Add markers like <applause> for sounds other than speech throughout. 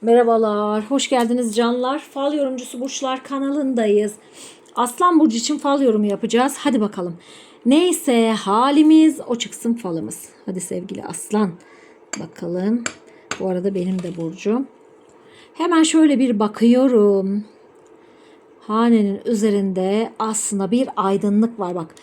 Merhabalar, hoş geldiniz canlar. Fal yorumcusu burçlar kanalındayız. Aslan burcu için fal yorumu yapacağız. Hadi bakalım. Neyse halimiz o çıksın falımız. Hadi sevgili aslan. Bakalım. Bu arada benim de burcum. Hemen şöyle bir bakıyorum. Hanenin üzerinde aslında bir aydınlık var bak.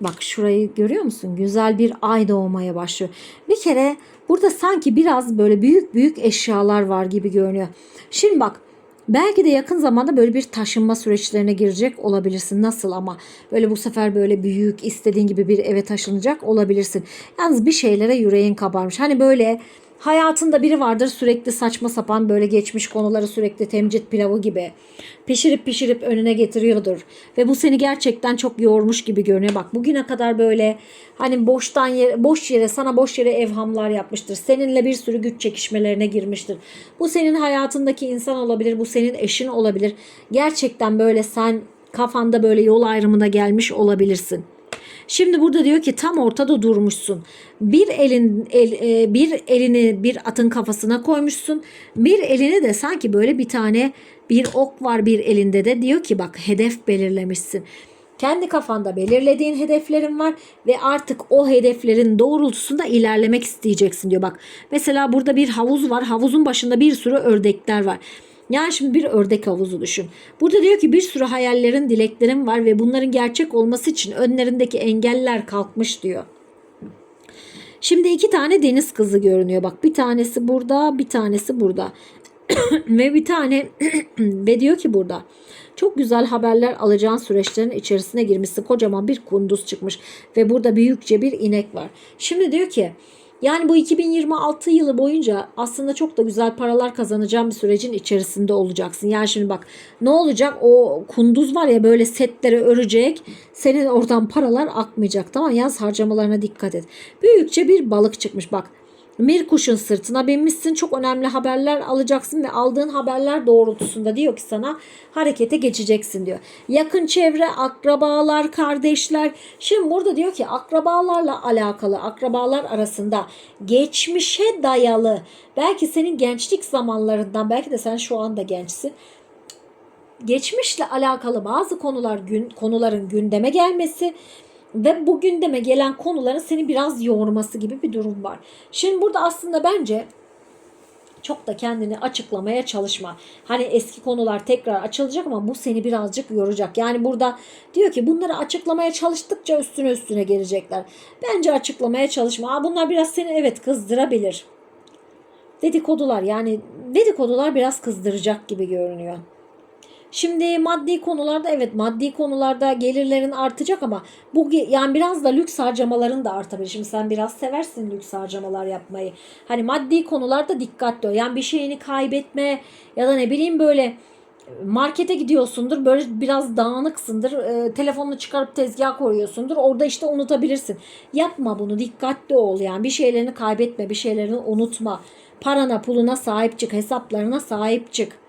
Bak şurayı görüyor musun? Güzel bir ay doğmaya başlıyor. Bir kere burada sanki biraz böyle büyük büyük eşyalar var gibi görünüyor. Şimdi bak belki de yakın zamanda böyle bir taşınma süreçlerine girecek olabilirsin. Nasıl ama böyle bu sefer böyle büyük istediğin gibi bir eve taşınacak olabilirsin. Yalnız bir şeylere yüreğin kabarmış. Hani böyle Hayatında biri vardır sürekli saçma sapan böyle geçmiş konuları sürekli temcit pilavı gibi pişirip pişirip önüne getiriyordur. Ve bu seni gerçekten çok yormuş gibi görünüyor. Bak bugüne kadar böyle hani boştan yere, boş yere sana boş yere evhamlar yapmıştır. Seninle bir sürü güç çekişmelerine girmiştir. Bu senin hayatındaki insan olabilir. Bu senin eşin olabilir. Gerçekten böyle sen kafanda böyle yol ayrımına gelmiş olabilirsin. Şimdi burada diyor ki tam ortada durmuşsun. Bir elin el, e, bir elini bir atın kafasına koymuşsun. Bir elini de sanki böyle bir tane bir ok var bir elinde de diyor ki bak hedef belirlemişsin. Kendi kafanda belirlediğin hedeflerin var ve artık o hedeflerin doğrultusunda ilerlemek isteyeceksin diyor. Bak mesela burada bir havuz var. Havuzun başında bir sürü ördekler var. Yani şimdi bir ördek havuzu düşün. Burada diyor ki bir sürü hayallerin, dileklerin var ve bunların gerçek olması için önlerindeki engeller kalkmış diyor. Şimdi iki tane deniz kızı görünüyor. Bak bir tanesi burada, bir tanesi burada. <clears throat> ve bir tane <clears throat> ve diyor ki burada çok güzel haberler alacağın süreçlerin içerisine girmişsin. Kocaman bir kunduz çıkmış ve burada büyükçe bir inek var. Şimdi diyor ki yani bu 2026 yılı boyunca aslında çok da güzel paralar kazanacağın bir sürecin içerisinde olacaksın. Yani şimdi bak ne olacak o kunduz var ya böyle setleri örecek. Senin oradan paralar akmayacak tamam Yaz harcamalarına dikkat et. Büyükçe bir balık çıkmış bak. Bir kuşun sırtına binmişsin. Çok önemli haberler alacaksın ve aldığın haberler doğrultusunda diyor ki sana harekete geçeceksin diyor. Yakın çevre, akrabalar, kardeşler. Şimdi burada diyor ki akrabalarla alakalı, akrabalar arasında geçmişe dayalı belki senin gençlik zamanlarından belki de sen şu anda gençsin geçmişle alakalı bazı konular gün konuların gündeme gelmesi ve bu gündeme gelen konuların seni biraz yorması gibi bir durum var. Şimdi burada aslında bence çok da kendini açıklamaya çalışma. Hani eski konular tekrar açılacak ama bu seni birazcık yoracak. Yani burada diyor ki bunları açıklamaya çalıştıkça üstüne üstüne gelecekler. Bence açıklamaya çalışma. Aa, bunlar biraz seni evet kızdırabilir. Dedikodular yani dedikodular biraz kızdıracak gibi görünüyor. Şimdi maddi konularda evet maddi konularda gelirlerin artacak ama bu yani biraz da lüks harcamaların da artabilir. Şimdi sen biraz seversin lüks harcamalar yapmayı. Hani maddi konularda dikkatli ol. Yani bir şeyini kaybetme ya da ne bileyim böyle markete gidiyorsundur böyle biraz dağınıksındır e, telefonunu çıkarıp tezgah koyuyorsundur orada işte unutabilirsin yapma bunu dikkatli ol yani bir şeylerini kaybetme bir şeylerini unutma parana puluna sahip çık hesaplarına sahip çık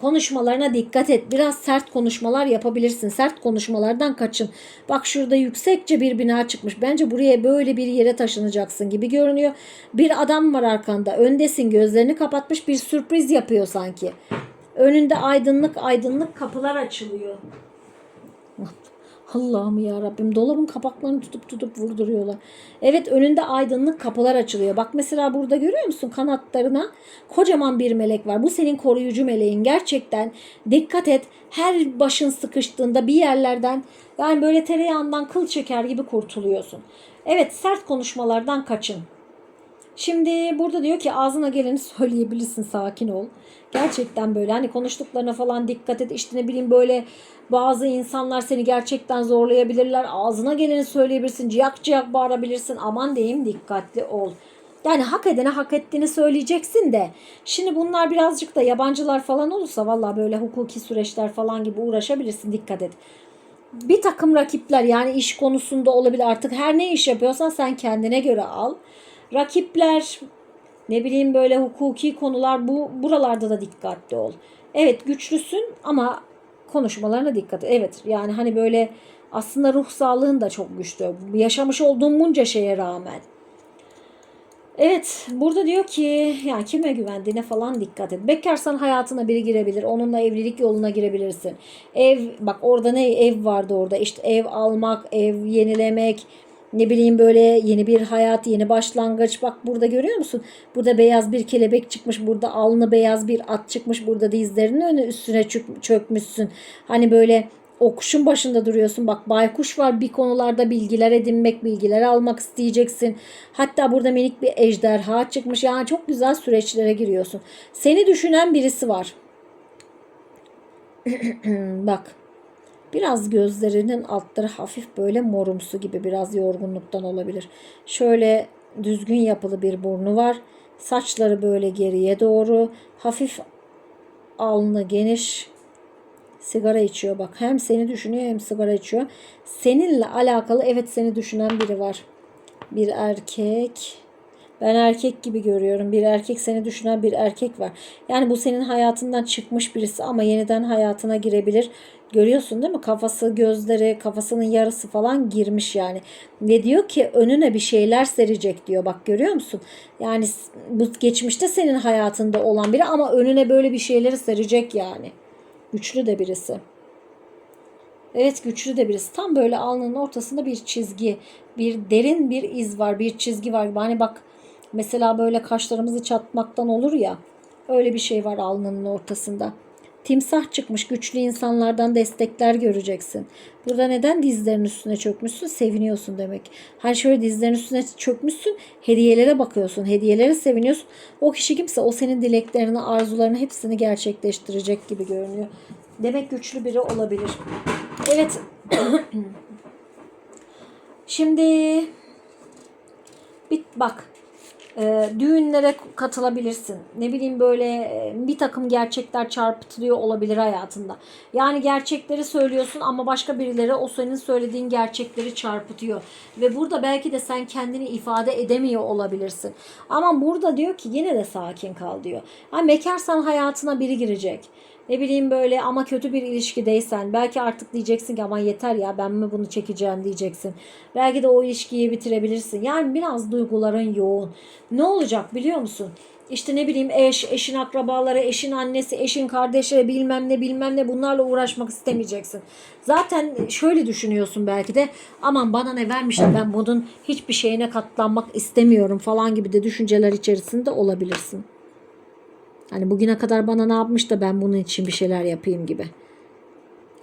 konuşmalarına dikkat et. Biraz sert konuşmalar yapabilirsin. Sert konuşmalardan kaçın. Bak şurada yüksekçe bir bina çıkmış. Bence buraya böyle bir yere taşınacaksın gibi görünüyor. Bir adam var arkanda. Öndesin. Gözlerini kapatmış bir sürpriz yapıyor sanki. Önünde aydınlık aydınlık kapılar açılıyor. Allah'ım ya Rabbim dolabın kapaklarını tutup tutup vurduruyorlar. Evet önünde aydınlık kapılar açılıyor. Bak mesela burada görüyor musun kanatlarına kocaman bir melek var. Bu senin koruyucu meleğin. Gerçekten dikkat et. Her başın sıkıştığında bir yerlerden yani böyle tereyağından kıl çeker gibi kurtuluyorsun. Evet sert konuşmalardan kaçın. Şimdi burada diyor ki ağzına geleni söyleyebilirsin sakin ol. Gerçekten böyle hani konuştuklarına falan dikkat et. İşte ne bileyim böyle bazı insanlar seni gerçekten zorlayabilirler. Ağzına geleni söyleyebilirsin. Ciyak ciyak bağırabilirsin. Aman diyeyim dikkatli ol. Yani hak edene hak ettiğini söyleyeceksin de. Şimdi bunlar birazcık da yabancılar falan olursa valla böyle hukuki süreçler falan gibi uğraşabilirsin. Dikkat et bir takım rakipler yani iş konusunda olabilir artık her ne iş yapıyorsan sen kendine göre al. Rakipler ne bileyim böyle hukuki konular bu buralarda da dikkatli ol. Evet güçlüsün ama konuşmalarına dikkat et. Evet yani hani böyle aslında ruh sağlığın da çok güçlü. Yaşamış olduğun bunca şeye rağmen. Evet burada diyor ki yani kime güvendiğine falan dikkat et. Bekarsan hayatına biri girebilir. Onunla evlilik yoluna girebilirsin. Ev bak orada ne ev vardı orada işte ev almak, ev yenilemek, ne bileyim böyle yeni bir hayat, yeni başlangıç. Bak burada görüyor musun? Burada beyaz bir kelebek çıkmış. Burada alnı beyaz bir at çıkmış. Burada dizlerinin önü üstüne çök- çökmüşsün. Hani böyle o kuşun başında duruyorsun. Bak baykuş var bir konularda bilgiler edinmek, bilgiler almak isteyeceksin. Hatta burada minik bir ejderha çıkmış. Yani çok güzel süreçlere giriyorsun. Seni düşünen birisi var. <clears throat> Bak. Biraz gözlerinin altları hafif böyle morumsu gibi biraz yorgunluktan olabilir. Şöyle düzgün yapılı bir burnu var. Saçları böyle geriye doğru. Hafif alnı geniş. Sigara içiyor bak. Hem seni düşünüyor hem sigara içiyor. Seninle alakalı evet seni düşünen biri var. Bir erkek. Ben erkek gibi görüyorum. Bir erkek seni düşünen bir erkek var. Yani bu senin hayatından çıkmış birisi ama yeniden hayatına girebilir. Görüyorsun değil mi? Kafası, gözleri, kafasının yarısı falan girmiş yani. Ve diyor ki önüne bir şeyler serecek diyor. Bak görüyor musun? Yani bu geçmişte senin hayatında olan biri ama önüne böyle bir şeyleri serecek yani. Güçlü de birisi. Evet güçlü de birisi. Tam böyle alnının ortasında bir çizgi, bir derin bir iz var, bir çizgi var. Hani bak mesela böyle kaşlarımızı çatmaktan olur ya. Öyle bir şey var alnının ortasında. Timsah çıkmış. Güçlü insanlardan destekler göreceksin. Burada neden dizlerin üstüne çökmüşsün? Seviniyorsun demek. Hani şöyle dizlerin üstüne çökmüşsün. Hediyelere bakıyorsun. Hediyelere seviniyorsun. O kişi kimse o senin dileklerini, arzularını hepsini gerçekleştirecek gibi görünüyor. Demek güçlü biri olabilir. Evet. <clears throat> Şimdi bir bak e, düğünlere katılabilirsin. Ne bileyim böyle e, bir takım gerçekler çarpıtılıyor olabilir hayatında. Yani gerçekleri söylüyorsun ama başka birileri o senin söylediğin gerçekleri çarpıtıyor. Ve burada belki de sen kendini ifade edemiyor olabilirsin. Ama burada diyor ki yine de sakin kal diyor. Ha, bekarsan hayatına biri girecek. Ne bileyim böyle ama kötü bir ilişkideysen belki artık diyeceksin ki ama yeter ya ben mi bunu çekeceğim diyeceksin. Belki de o ilişkiyi bitirebilirsin. Yani biraz duyguların yoğun. Ne olacak biliyor musun? İşte ne bileyim eş, eşin akrabaları, eşin annesi, eşin kardeşleri bilmem ne bilmem ne bunlarla uğraşmak istemeyeceksin. Zaten şöyle düşünüyorsun belki de aman bana ne vermişler ben bunun hiçbir şeyine katlanmak istemiyorum falan gibi de düşünceler içerisinde olabilirsin. Hani bugüne kadar bana ne yapmış da ben bunun için bir şeyler yapayım gibi.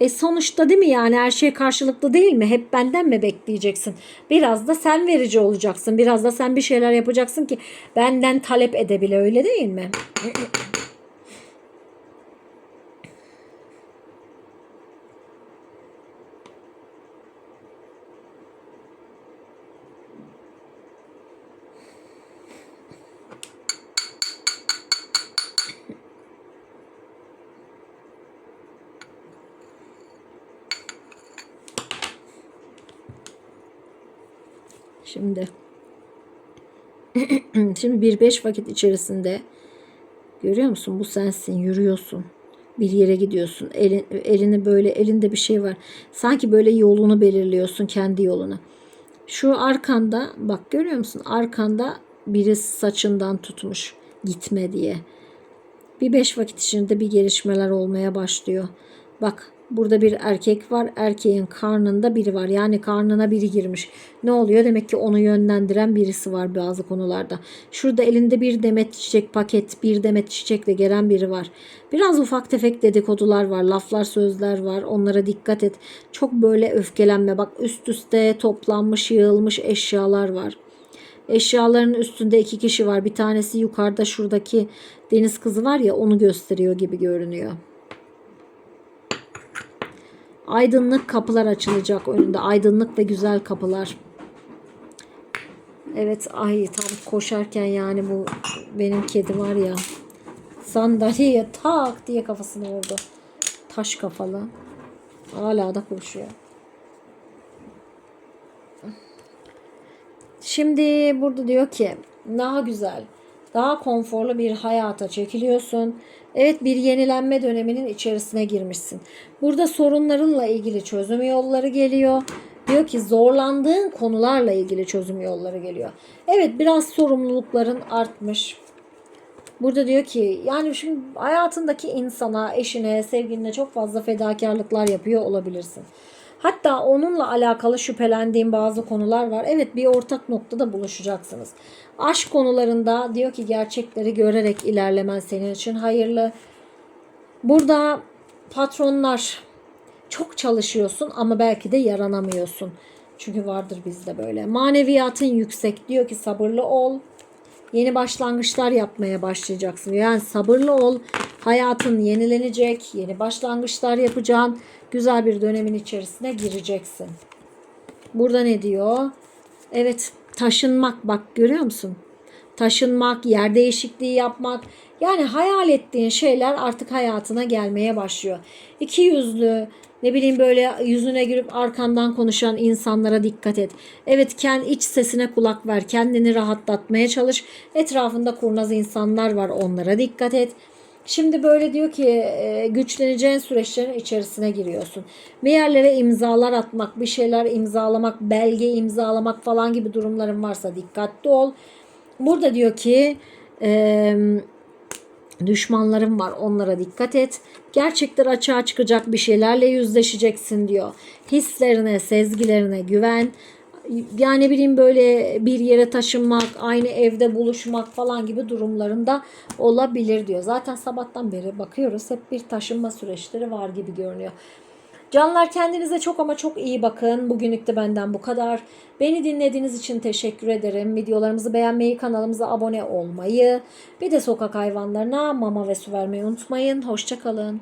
E sonuçta değil mi yani her şey karşılıklı değil mi? Hep benden mi bekleyeceksin? Biraz da sen verici olacaksın. Biraz da sen bir şeyler yapacaksın ki benden talep edebile öyle değil mi? Şimdi <clears throat> şimdi bir beş vakit içerisinde görüyor musun? Bu sensin. Yürüyorsun. Bir yere gidiyorsun. Elin, elini böyle elinde bir şey var. Sanki böyle yolunu belirliyorsun kendi yolunu. Şu arkanda bak görüyor musun? Arkanda biri saçından tutmuş gitme diye. Bir beş vakit içinde bir gelişmeler olmaya başlıyor. Bak burada bir erkek var. Erkeğin karnında biri var. Yani karnına biri girmiş. Ne oluyor? Demek ki onu yönlendiren birisi var bazı konularda. Şurada elinde bir demet çiçek paket, bir demet çiçekle gelen biri var. Biraz ufak tefek dedikodular var. Laflar, sözler var. Onlara dikkat et. Çok böyle öfkelenme. Bak üst üste toplanmış, yığılmış eşyalar var. Eşyaların üstünde iki kişi var. Bir tanesi yukarıda şuradaki deniz kızı var ya onu gösteriyor gibi görünüyor. Aydınlık kapılar açılacak önünde. Aydınlık ve güzel kapılar. Evet ay tam koşarken yani bu benim kedi var ya sandalyeye tak diye kafasını vurdu. Taş kafalı. Hala da koşuyor. Şimdi burada diyor ki daha güzel, daha konforlu bir hayata çekiliyorsun. Evet bir yenilenme döneminin içerisine girmişsin. Burada sorunlarınla ilgili çözüm yolları geliyor. Diyor ki zorlandığın konularla ilgili çözüm yolları geliyor. Evet biraz sorumlulukların artmış. Burada diyor ki yani şimdi hayatındaki insana, eşine, sevgiline çok fazla fedakarlıklar yapıyor olabilirsin. Hatta onunla alakalı şüphelendiğim bazı konular var. Evet bir ortak noktada buluşacaksınız. Aşk konularında diyor ki gerçekleri görerek ilerlemen senin için hayırlı. Burada patronlar çok çalışıyorsun ama belki de yaranamıyorsun. Çünkü vardır bizde böyle. Maneviyatın yüksek diyor ki sabırlı ol. Yeni başlangıçlar yapmaya başlayacaksın. Yani sabırlı ol. Hayatın yenilenecek. Yeni başlangıçlar yapacaksın. Güzel bir dönemin içerisine gireceksin. Burada ne diyor? Evet taşınmak bak görüyor musun? Taşınmak, yer değişikliği yapmak. Yani hayal ettiğin şeyler artık hayatına gelmeye başlıyor. İki yüzlü ne bileyim böyle yüzüne girip arkandan konuşan insanlara dikkat et. Evet kendi iç sesine kulak ver. Kendini rahatlatmaya çalış. Etrafında kurnaz insanlar var onlara dikkat et. Şimdi böyle diyor ki e, güçleneceğin süreçlerin içerisine giriyorsun. Bir yerlere imzalar atmak, bir şeyler imzalamak, belge imzalamak falan gibi durumların varsa dikkatli ol. Burada diyor ki e, düşmanlarım var onlara dikkat et. Gerçekler açığa çıkacak bir şeylerle yüzleşeceksin diyor. Hislerine, sezgilerine güven. Yani bileyim böyle bir yere taşınmak, aynı evde buluşmak falan gibi durumlarında olabilir diyor. Zaten sabahtan beri bakıyoruz hep bir taşınma süreçleri var gibi görünüyor. Canlar kendinize çok ama çok iyi bakın. Bugünlük de benden bu kadar. Beni dinlediğiniz için teşekkür ederim. Videolarımızı beğenmeyi, kanalımıza abone olmayı, bir de sokak hayvanlarına mama ve su vermeyi unutmayın. Hoşçakalın.